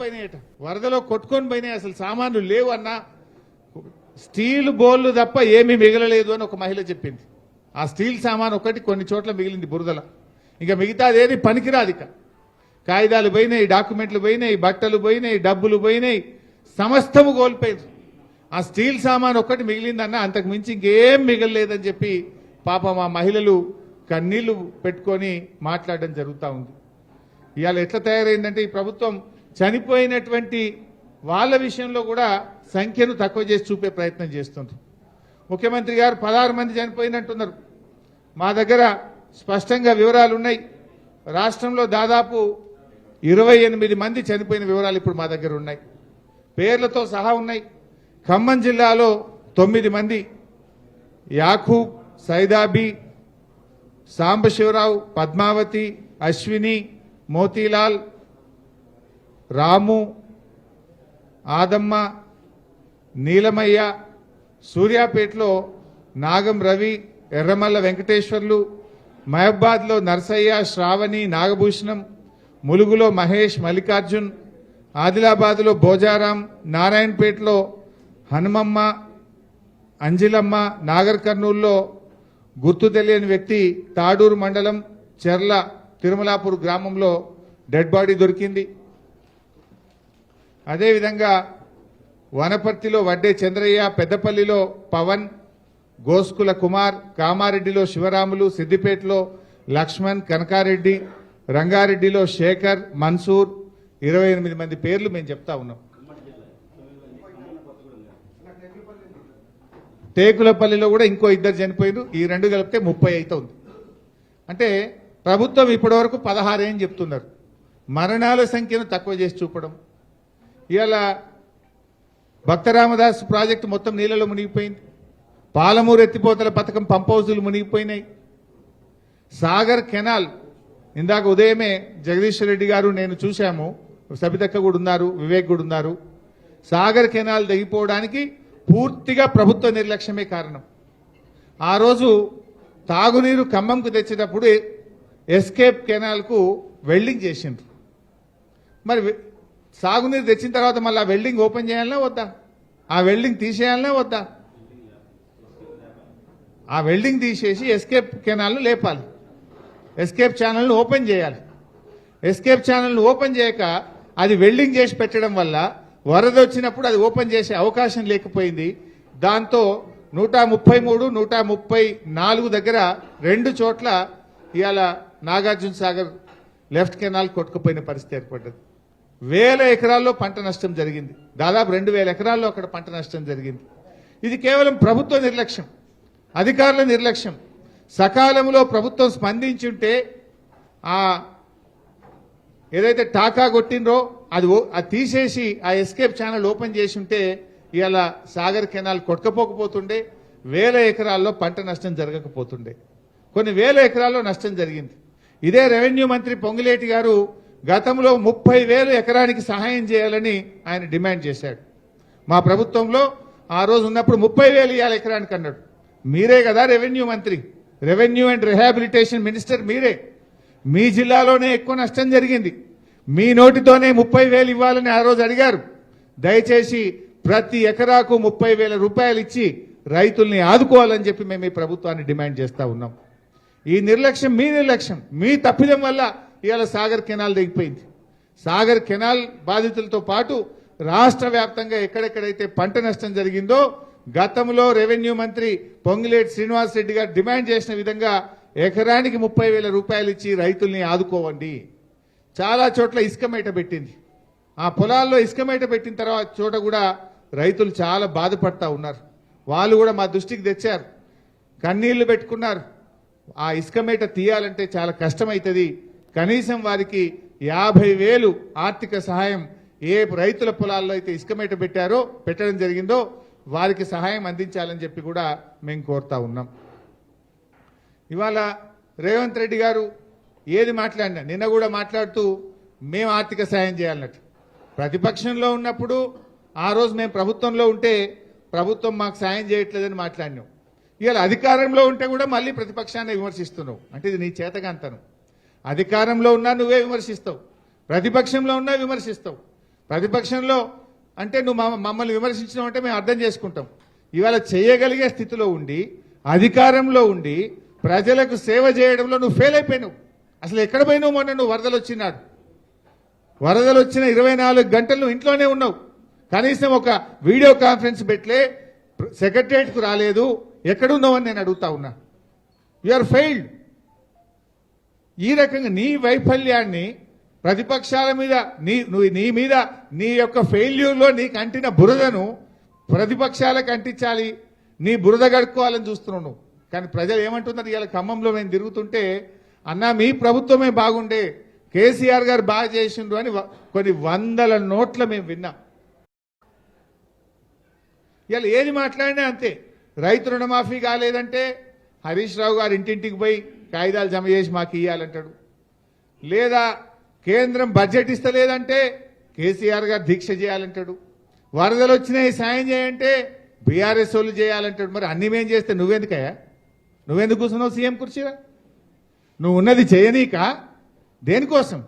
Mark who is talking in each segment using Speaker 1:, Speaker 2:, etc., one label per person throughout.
Speaker 1: పోయినాయట వరదలో కొట్టుకొని పోయినాయి అసలు సామాన్లు లేవు అన్న. స్టీల్ బోర్లు తప్ప ఏమీ మిగలలేదు అని ఒక మహిళ చెప్పింది. ఆ స్టీల్ సామాన్ ఒకటి కొన్ని చోట్ల మిగిలింది బురదల. ఇంకా మిగతాదేది పనికిరాదు ఇక. కాగితాలు పోయినాయి డాక్యుమెంట్లు పోయినాయి బట్టలు పోయినాయి డబ్బులు పోయినాయి. సమస్తము కోల్పోయింది. ఆ స్టీల్ సామాన్ ఒక్కటి మిగిలిందన్న అంతకు మించి ఇంకేం మిగలలేదని చెప్పి పాపం ఆ మహిళలు కన్నీళ్ళు పెట్టుకొని మాట్లాడడం జరుగుతూ ఉంది. ఇవాళ ఎట్లా తయారైందంటే ఈ ప్రభుత్వం చనిపోయినటువంటి వాళ్ళ విషయంలో కూడా సంఖ్యను తక్కువ చేసి చూపే ప్రయత్నం చేస్తుంది. ముఖ్యమంత్రి గారు పదహారు మంది చనిపోయినట్టున్నారు. మా దగ్గర స్పష్టంగా వివరాలు ఉన్నాయి రాష్ట్రంలో దాదాపు ఇరవై ఎనిమిది మంది చనిపోయిన వివరాలు ఇప్పుడు మా దగ్గర ఉన్నాయి. పేర్లతో సహా ఉన్నాయి. ఖమ్మం జిల్లాలో తొమ్మిది మంది. యాఖూబ్ సైదాబీ సాంబశివరావు పద్మావతి అశ్విని మోతీలాల్ రాము ఆదమ్మ నీలమయ్య సూర్యాపేటలో నాగం రవి ఎర్రమల్ల వెంకటేశ్వర్లు మహబాద్లో నర్సయ్య శ్రావణి నాగభూషణం ములుగులో మహేష్ మల్లికార్జున్ ఆదిలాబాద్లో భోజారాం నారాయణపేటలో హనుమమ్మ అంజిలమ్మ నాగర్ కర్నూల్లో గుర్తు తెలియని వ్యక్తి తాడూరు మండలం చెర్ల తిరుమలాపూర్ గ్రామంలో డెడ్ బాడీ దొరికింది. అదేవిధంగా వనపర్తిలో వడ్డే చంద్రయ్య పెద్దపల్లిలో పవన్ గోస్కుల కుమార్ కామారెడ్డిలో శివరాములు సిద్దిపేటలో లక్ష్మణ్ కనకారెడ్డి రంగారెడ్డిలో శేఖర్ మన్సూర్ ఇరవై ఎనిమిది మంది పేర్లు మేము చెప్తా ఉన్నాం. టేకులపల్లిలో కూడా ఇంకో ఇద్దరు చనిపోయారు ఈ రెండు కలిపితే ముప్పై అవుతుంది అంటే ప్రభుత్వం ఇప్పటివరకు పదహారు ఏం చెప్తున్నారు. మరణాల సంఖ్యను తక్కువ చేసి చూపడం. ఇవాళ భక్తరామదాస్ ప్రాజెక్టు మొత్తం నీళ్ళలో మునిగిపోయింది. పాలమూరు ఎత్తిపోతల పథకం పంప్ హౌజులు మునిగిపోయినాయి. సాగర్ కెనాల్ ఇందాక ఉదయమే జగదీశ్వర్ రెడ్డి గారు నేను చూశాము. సబితక్క కూడా ఉన్నారు వివేక్ కూడా ఉన్నారు. సాగర్ కెనాల్ తెగిపోవడానికి పూర్తిగా ప్రభుత్వ నిర్లక్ష్యమే కారణం. ఆ రోజు తాగునీరు ఖమ్మంకు తెచ్చేటప్పుడు ఎస్కేప్ కెనాల్కు వెల్డింగ్ చేసిండ్రు. మరి సాగునీరు తెచ్చిన తర్వాత మళ్ళీ ఆ వెల్డింగ్ ఓపెన్ చేయాలనే వద్దా? ఆ వెల్డింగ్ తీసేయాలనే వద్దా? ఆ వెల్డింగ్ తీసేసి ఎస్కేప్ కెనాల్ను లేపాలి. ఎస్కేప్ ఛానల్ను ఓపెన్ చేయాలి. ఎస్కేప్ ఛానల్ను ఓపెన్ చేయక అది వెల్డింగ్ చేసి పెట్టడం వల్ల వరద వచ్చినప్పుడు అది ఓపెన్ చేసే అవకాశం లేకపోయింది. దాంతో నూట ముప్పై మూడు నూట ముప్పై నాలుగు దగ్గర రెండు చోట్ల ఇవాళ నాగార్జున సాగర్ లెఫ్ట్ కెనాల్ కొట్టుకుపోయిన పరిస్థితి ఏర్పడ్డది. వేల ఎకరాల్లో పంట నష్టం జరిగింది. దాదాపు రెండు వేల ఎకరాల్లో అక్కడ పంట నష్టం జరిగింది. ఇది కేవలం ప్రభుత్వ నిర్లక్ష్యం అధికారుల నిర్లక్ష్యం. సకాలంలో ప్రభుత్వం స్పందించుంటే ఆ ఏదైతే టాకా కొట్టిండ్రో అది అది తీసేసి ఆ ఎస్కేప్ ఛానల్ ఓపెన్ చేసి ఉంటే ఇవాళ సాగర్ కెనాల్ కొట్టకపోకపోతుండే వేల ఎకరాల్లో పంట నష్టం జరగకపోతుండే. కొన్ని వేల ఎకరాల్లో నష్టం జరిగింది. ఇదే రెవెన్యూ మంత్రి పొంగులేటి గారు గతంలో ముప్పై వేలు ఎకరానికి సహాయం చేయాలని ఆయన డిమాండ్ చేశాడు. మా ప్రభుత్వంలో ఆ రోజు ఉన్నప్పుడు ముప్పై వేలు ఇవ్వాలి ఎకరానికి అన్నాడు. మీరే కదా రెవెన్యూ మంత్రి. రెవెన్యూ అండ్ రిహాబిలిటేషన్ మినిస్టర్ మీరే. మీ జిల్లాలోనే ఎక్కువ నష్టం జరిగింది. మీ నోటితోనే ముప్పై వేలు ఇవ్వాలని ఆ రోజు అడిగారు. దయచేసి ప్రతి ఎకరాకు ముప్పై వేల రూపాయలు ఇచ్చి రైతుల్ని ఆదుకోవాలని చెప్పి మేము ఈ ప్రభుత్వాన్ని డిమాండ్ చేస్తూ ఉన్నాం. ఈ నిర్లక్ష్యం మీ నిర్లక్ష్యం. మీ తప్పిదం వల్ల ఇవాళ సాగర్ కెనాల్ దిగిపోయింది. సాగర్ కెనాల్ బాధితులతో పాటు రాష్ట్ర వ్యాప్తంగా ఎక్కడెక్కడైతే పంట నష్టం జరిగిందో గతంలో రెవెన్యూ మంత్రి పొంగిలేటి శ్రీనివాస్ రెడ్డి గారు డిమాండ్ చేసిన విధంగా ఎకరానికి ముప్పై వేల రూపాయలు ఇచ్చి రైతుల్ని ఆదుకోవండి. చాలా చోట్ల ఇసుక మేట పెట్టింది. ఆ పొలాల్లో ఇసుక మేట పెట్టిన తర్వాత చోట కూడా రైతులు చాలా బాధపడతా ఉన్నారు. వాళ్ళు కూడా మా దృష్టికి తెచ్చారు. కన్నీళ్ళు పెట్టుకున్నారు. ఆ ఇసుక మేట తీయాలంటే చాలా కష్టమవుతుంది కనీసం వారికి యాభై వేలు ఆర్థిక సహాయం ఏ రైతుల పొలాల్లో అయితే ఇసుక మేట పెట్టారో పెట్టడం జరిగిందో వారికి సహాయం అందించాలని చెప్పి కూడా మేము కోరుతా ఉన్నాం. ఇవాళ రేవంత్ రెడ్డి గారు ఏది మాట్లాడినా నిన్న కూడా మాట్లాడుతూ మేము ఆర్థిక సాయం చేయాలన్నట్టు. ప్రతిపక్షంలో ఉన్నప్పుడు ఆ రోజు మేము ప్రభుత్వంలో ఉంటే ప్రభుత్వం మాకు సాయం చేయట్లేదని మాట్లాడినాం. ఇవాళ అధికారంలో ఉంటే కూడా మళ్ళీ ప్రతిపక్షాన్ని విమర్శిస్తున్నావు అంటే ఇది నీ చేతగాంతనం అధికారంలో ఉన్నా నువ్వే విమర్శిస్తావు. ప్రతిపక్షంలో ఉన్నా విమర్శిస్తావు. ప్రతిపక్షంలో అంటే నువ్వు మమ్మల్ని విమర్శించినావు అంటే మేము అర్థం చేసుకుంటాం. ఇవాళ చేయగలిగే స్థితిలో ఉండి అధికారంలో ఉండి ప్రజలకు సేవ చేయడంలో నువ్వు ఫెయిల్ అయిపోయినావు. అసలు ఎక్కడ పోయినావు మొన్న నువ్వు వరదలు వచ్చినాడు వరదలు వచ్చిన ఇరవై నాలుగు గంటలు నువ్వు ఇంట్లోనే ఉన్నావు. కనీసం ఒక వీడియో కాన్ఫరెన్స్ పెట్టలే సెక్రటరియట్కు రాలేదు. ఎక్కడున్నావని నేను అడుగుతా ఉన్నా. యు ఆర్ ఫెయిల్డ్ ఈ రకంగా నీ వైఫల్యాన్ని ప్రతిపక్షాల మీద నీ నువ్వు నీ మీద నీ యొక్క ఫెయిల్యూర్లో నీకు అంటిన బురదను ప్రతిపక్షాలకు అంటించాలి నీ బురద గడుక్కోవాలని చూస్తున్నావు నువ్వు. కానీ ప్రజలు ఏమంటున్నారు? ఇలా ఖమ్మంలో మేము తిరుగుతుంటే అన్నా మీ ప్రభుత్వమే బాగుండే. కేసీఆర్ గారు బాగా చేసిండ్రు అని కొన్ని వందల నోట్ల మేము విన్నాం. ఇలా ఏది మాట్లాడినా అంతే. రైతు రుణమాఫీ కాలేదంటే హరీష్ రావు గారు ఇంటింటికి పోయి కాగితాలు జమ చేసి మాకు ఇవ్వాలంటాడు లేదా కేంద్రం బడ్జెట్ ఇస్తలేదంటే కేసీఆర్ గారు దీక్ష చేయాలంటాడు. వరదలు వచ్చినాయి సాయం చేయంటే బీఆర్ఎస్ వాళ్ళు చేయాలంటాడు. మరి అన్ని మేం చేస్తే నువ్వెందుకయ్యా? నువ్వెందుకు కూర్చున్నావు సీఎం కుర్చీరా నువ్వు ఉన్నది చేయనీక దేనికోసం?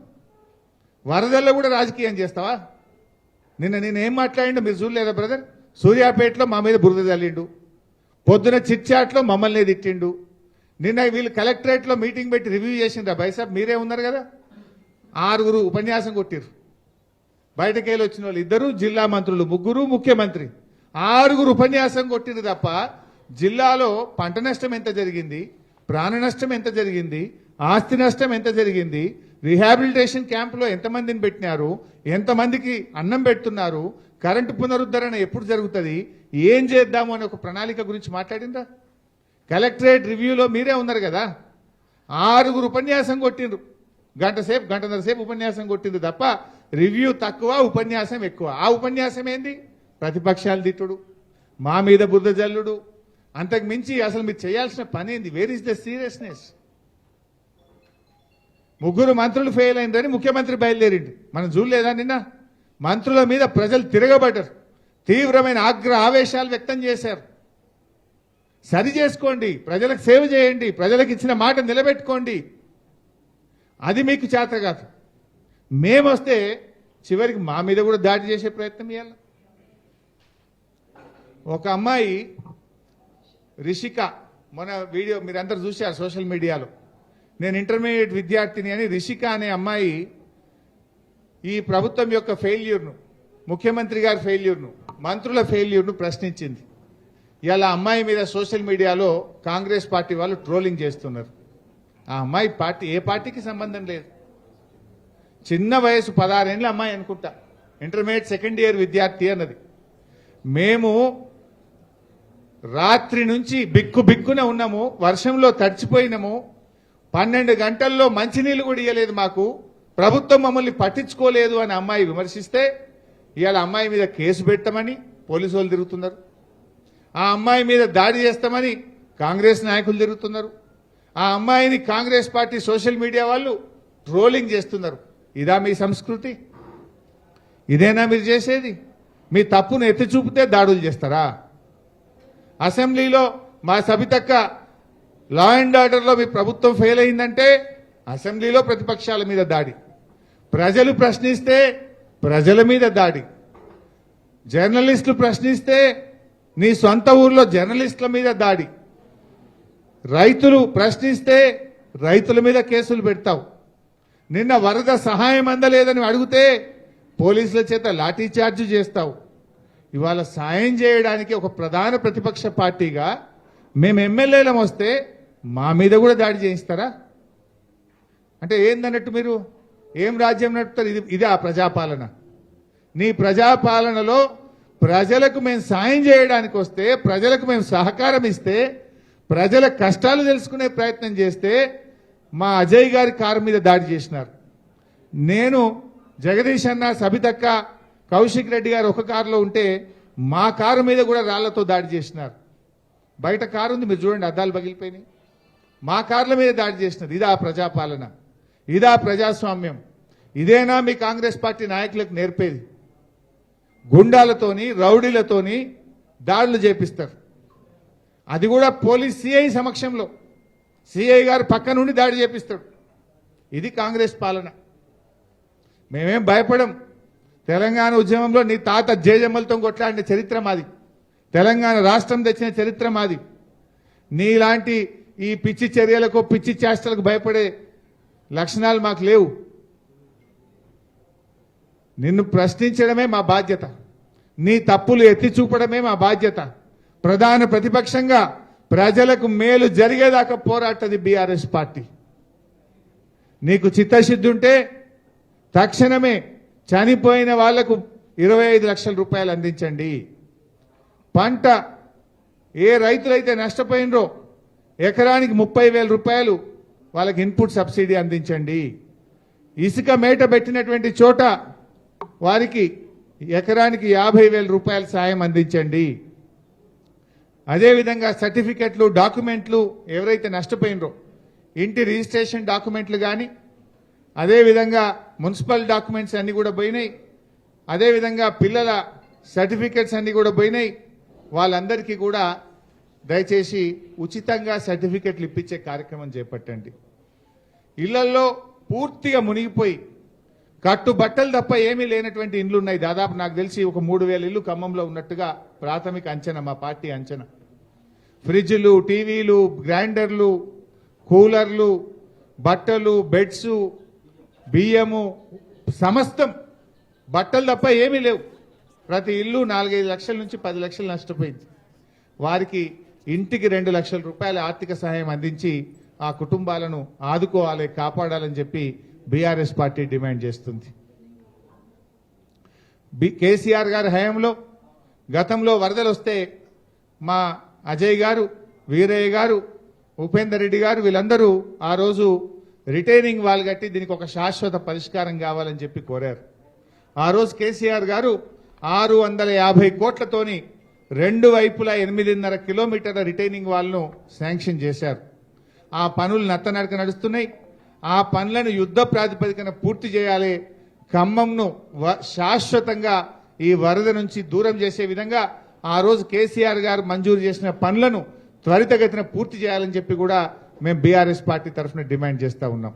Speaker 1: వరదల్లో కూడా రాజకీయం చేస్తావా? నిన్న నేను ఏం మీరు చూడలేదా బ్రదర్? సూర్యాపేటలో మా మీద బురద చల్లిండు పొద్దున చిట్చాట్లో మమ్మల్ని తిట్టిండు. నిన్న వీళ్ళు కలెక్టరేట్లో మీటింగ్ పెట్టి రివ్యూ చేసిండ్రా. బైసాబ్ మీరే ఉన్నారు కదా? ఆరుగురు ఉపన్యాసం కొట్టిరు బయటకెళ్ళి వచ్చిన వాళ్ళు ఇద్దరు జిల్లా మంత్రులు ముగ్గురు ముఖ్యమంత్రి. ఆరుగురు ఉపన్యాసం కొట్టిరు తప్ప జిల్లాలో పంట నష్టం ఎంత జరిగింది ప్రాణ నష్టం ఎంత జరిగింది ఆస్తి నష్టం ఎంత జరిగింది రిహాబిలిటేషన్ క్యాంపులో ఎంతమందిని పెట్టినారు ఎంతమందికి అన్నం పెడుతున్నారు కరెంటు పునరుద్ధరణ ఎప్పుడు జరుగుతుంది ఏం చేద్దాము అనే ఒక ప్రణాళిక గురించి మాట్లాడిందా? కలెక్టరేట్ రివ్యూలో మీరే ఉన్నారు కదా. ఆరుగురు ఉపన్యాసం కొట్టిండ్రు. గంట సేపు గంటన్నర సేపు ఉపన్యాసం కొట్టింది తప్ప రివ్యూ తక్కువ ఉపన్యాసం ఎక్కువ. ఆ ఉపన్యాసం ఏంది? ప్రతిపక్షాలు తిట్టుడు మా మీద బుద్ధ జల్లుడు. అంతకు మించి అసలు మీరు చేయాల్సిన పని ఏంది? వేర్ ఇస్ ద సీరియస్నెస్ ముగ్గురు మంత్రులు ఫెయిల్ అయిందని ముఖ్యమంత్రి బయలుదేరిండు. మనం చూడలేదా నిన్న? మంత్రుల మీద ప్రజలు తిరగబడ్డారు. తీవ్రమైన ఆగ్రహ ఆవేశాలు వ్యక్తం చేశారు. సరి చేసుకోండి ప్రజలకు సేవ చేయండి ప్రజలకు ఇచ్చిన మాట నిలబెట్టుకోండి. అది మీకు చేత కాదు. మేమొస్తే చివరికి మా మీద కూడా దాడి చేసే ప్రయత్నం చేయాలి. ఒక అమ్మాయి రిషిక మన వీడియో మీరందరూ చూశారు సోషల్ మీడియాలో. నేను ఇంటర్మీడియట్ విద్యార్థిని అని రిషిక అనే అమ్మాయి ఈ ప్రభుత్వం యొక్క ఫెయిల్యూర్ను ముఖ్యమంత్రి గారి ఫెయిల్యూర్ను మంత్రుల ఫెయిల్యూర్ను ప్రశ్నించింది. ఇలా అమ్మాయి మీద సోషల్ మీడియాలో కాంగ్రెస్ పార్టీ వాళ్ళు ట్రోలింగ్ చేస్తున్నారు. ఆ అమ్మాయి పార్టీ ఏ పార్టీకి సంబంధం లేదు. చిన్న వయసు పదహారేళ్ళ అమ్మాయి అనుకుంటా. ఇంటర్మీడియట్ సెకండ్ ఇయర్ విద్యార్థి అన్నది. మేము రాత్రి నుంచి బిక్కు బిక్కున ఉన్నాము వర్షంలో తడిచిపోయినాము. పన్నెండు గంటల్లో మంచినీళ్ళు కూడా ఇవ్వలేదు మాకు. ప్రభుత్వం మమ్మల్ని పట్టించుకోలేదు అని అమ్మాయి విమర్శిస్తే ఇవాళ అమ్మాయి మీద కేసు పెట్టమని పోలీసు వాళ్ళు తిరుగుతున్నారు. ఆ అమ్మాయి మీద దాడి చేస్తామని కాంగ్రెస్ నాయకులు తిరుగుతున్నారు. ఆ అమ్మాయిని కాంగ్రెస్ పార్టీ సోషల్ మీడియా వాళ్ళు ట్రోలింగ్ చేస్తున్నారు. ఇదా మీ సంస్కృతి? ఇదేనా మీరు చేసేది? మీ తప్పును ఎత్తి చూపితే దాడులు చేస్తారా? అసెంబ్లీలో మా సబితక్క లా అండ్ ఆర్డర్లో మీ ప్రభుత్వం ఫెయిల్ అయిందంటే అసెంబ్లీలో ప్రతిపక్షాల మీద దాడి. ప్రజలు ప్రశ్నిస్తే ప్రజల మీద దాడి. జర్నలిస్టులు ప్రశ్నిస్తే నీ సొంత ఊర్లో జర్నలిస్టుల మీద దాడి. రైతులు ప్రశ్నిస్తే రైతుల మీద కేసులు పెడతావు. నిన్న వరద సహాయం అందలేదని అడిగితే పోలీసుల చేత లాఠీ చార్జ్ చేస్తావు. ఇవాళ సాయం చేయడానికి ఒక ప్రధాన ప్రతిపక్ష పార్టీగా మేము ఎమ్మెల్యేలం వస్తే మా మీద కూడా దాడి చేయిస్తారా? అంటే ఏందన్నట్టు మీరు? ఏం రాజ్యం నడుపుతారు? ఇది ఇదే ఆ ప్రజాపాలన. నీ ప్రజాపాలనలో ప్రజలకు మేము సాయం చేయడానికి వస్తే ప్రజలకు మేము సహకారం ఇస్తే ప్రజల కష్టాలు తెలుసుకునే ప్రయత్నం చేస్తే మా అజయ్ గారి కారు మీద దాడి చేసినారు. నేను జగదీష్ అన్న సబితక్క కౌశిక్ రెడ్డి గారు ఒక కారులో ఉంటే మా కారు మీద కూడా రాళ్ళతో దాడి చేసినారు. బయట కారు ఉంది మీరు చూడండి అద్దాలు పగిలిపోయినాయి. మా కార్ల మీద దాడి చేసినారు. ఇదా ప్రజాపాలన. ఇదా ప్రజాస్వామ్యం. ఇదేనా మీ కాంగ్రెస్ పార్టీ నాయకులకు నేర్పేది? గుండాలతోని రౌడీలతోని దాడులు చేపిస్తారు. అది కూడా పోలీస్ సిఐ సమక్షంలో. సిఐ గారు పక్క నుండి దాడి చేపిస్తాడు. ఇది కాంగ్రెస్ పాలన. మేమేం భయపడం. తెలంగాణ ఉద్యమంలో నీ తాత జేజమ్మలతో కొట్లాడిన చరిత్ర మాది. తెలంగాణ రాష్ట్రం తెచ్చిన చరిత్ర మాది. నీలాంటి ఈ పిచ్చి చర్యలకు పిచ్చి చేష్టలకు భయపడే లక్షణాలు మాకు లేవు. నిన్ను ప్రశ్నించడమే మా బాధ్యత. నీ తప్పులు ఎత్తి చూపడమే మా బాధ్యత. ప్రధాన ప్రతిపక్షంగా ప్రజలకు మేలు జరిగేదాకా పోరాటది బీఆర్ఎస్ పార్టీ. నీకు చిత్తశుద్ధి ఉంటే తక్షణమే చనిపోయిన వాళ్ళకు ఇరవై ఐదు లక్షల రూపాయలు అందించండి. పంట ఏ రైతులైతే నష్టపోయినరో ఎకరానికి ముప్పై వేల రూపాయలు వాళ్ళకి ఇన్పుట్ సబ్సిడీ అందించండి. ఇసుక మేట పెట్టినటువంటి చోట వారికి ఎకరానికి యాభై వేల రూపాయల సాయం అందించండి. అదేవిధంగా సర్టిఫికెట్లు డాక్యుమెంట్లు ఎవరైతే నష్టపోయినరో ఇంటి రిజిస్ట్రేషన్ డాక్యుమెంట్లు కానీ అదేవిధంగా మున్సిపల్ డాక్యుమెంట్స్ అన్నీ కూడా పోయినాయి. అదేవిధంగా పిల్లల సర్టిఫికెట్స్ అన్నీ కూడా పోయినాయి. వాళ్ళందరికీ కూడా దయచేసి ఉచితంగా సర్టిఫికెట్లు ఇప్పించే కార్యక్రమం చేపట్టండి. ఇళ్ళల్లో పూర్తిగా మునిగిపోయి కట్టు బట్టలు తప్ప ఏమీ లేనటువంటి ఇండ్లు ఉన్నాయి దాదాపు నాకు తెలిసి ఒక మూడు వేల ఇల్లు ఖమ్మంలో ఉన్నట్టుగా ప్రాథమిక అంచనా మా పార్టీ అంచనా. ఫ్రిడ్జ్లు టీవీలు గ్రైండర్లు కూలర్లు బట్టలు బెడ్స్ బియ్యము సమస్తం బట్టలు తప్ప ఏమీ లేవు. ప్రతి ఇల్లు నాలుగైదు లక్షల నుంచి పది లక్షలు నష్టపోయింది. వారికి ఇంటికి రెండు లక్షల రూపాయల ఆర్థిక సహాయం అందించి ఆ కుటుంబాలను ఆదుకోవాలి కాపాడాలని చెప్పి బీఆర్ఎస్ పార్టీ డిమాండ్ చేస్తుంది. బి కేసీఆర్ గారి హయాంలో గతంలో వరదలు వస్తే మా అజయ్ గారు వీరయ్య గారు ఉపేందర్ రెడ్డి గారు వీళ్ళందరూ ఆ రోజు రిటైనింగ్ వాల్ కట్టి దీనికి ఒక శాశ్వత పరిష్కారం కావాలని చెప్పి కోరారు. ఆ రోజు కేసీఆర్ గారు ఆరు వందల యాభై కోట్లతోని రెండు వైపులా ఎనిమిదిన్నర కిలోమీటర్ల రిటైనింగ్ వాల్ను శాంక్షన్ చేశారు. ఆ పనులు నత్తనడక నడుస్తున్నాయి. ఆ పనులను యుద్ధ ప్రాతిపదికన పూర్తి చేయాలి. ఖమ్మంను వ- శాశ్వతంగా ఈ వరద నుంచి దూరం చేసే విధంగా ఆ రోజు కేసీఆర్ గారు మంజూరు చేసిన పనులను త్వరితగతిన పూర్తి చేయాలని చెప్పి కూడా మేము బీఆర్ఎస్ పార్టీ తరఫున డిమాండ్ చేస్తూ ఉన్నాం.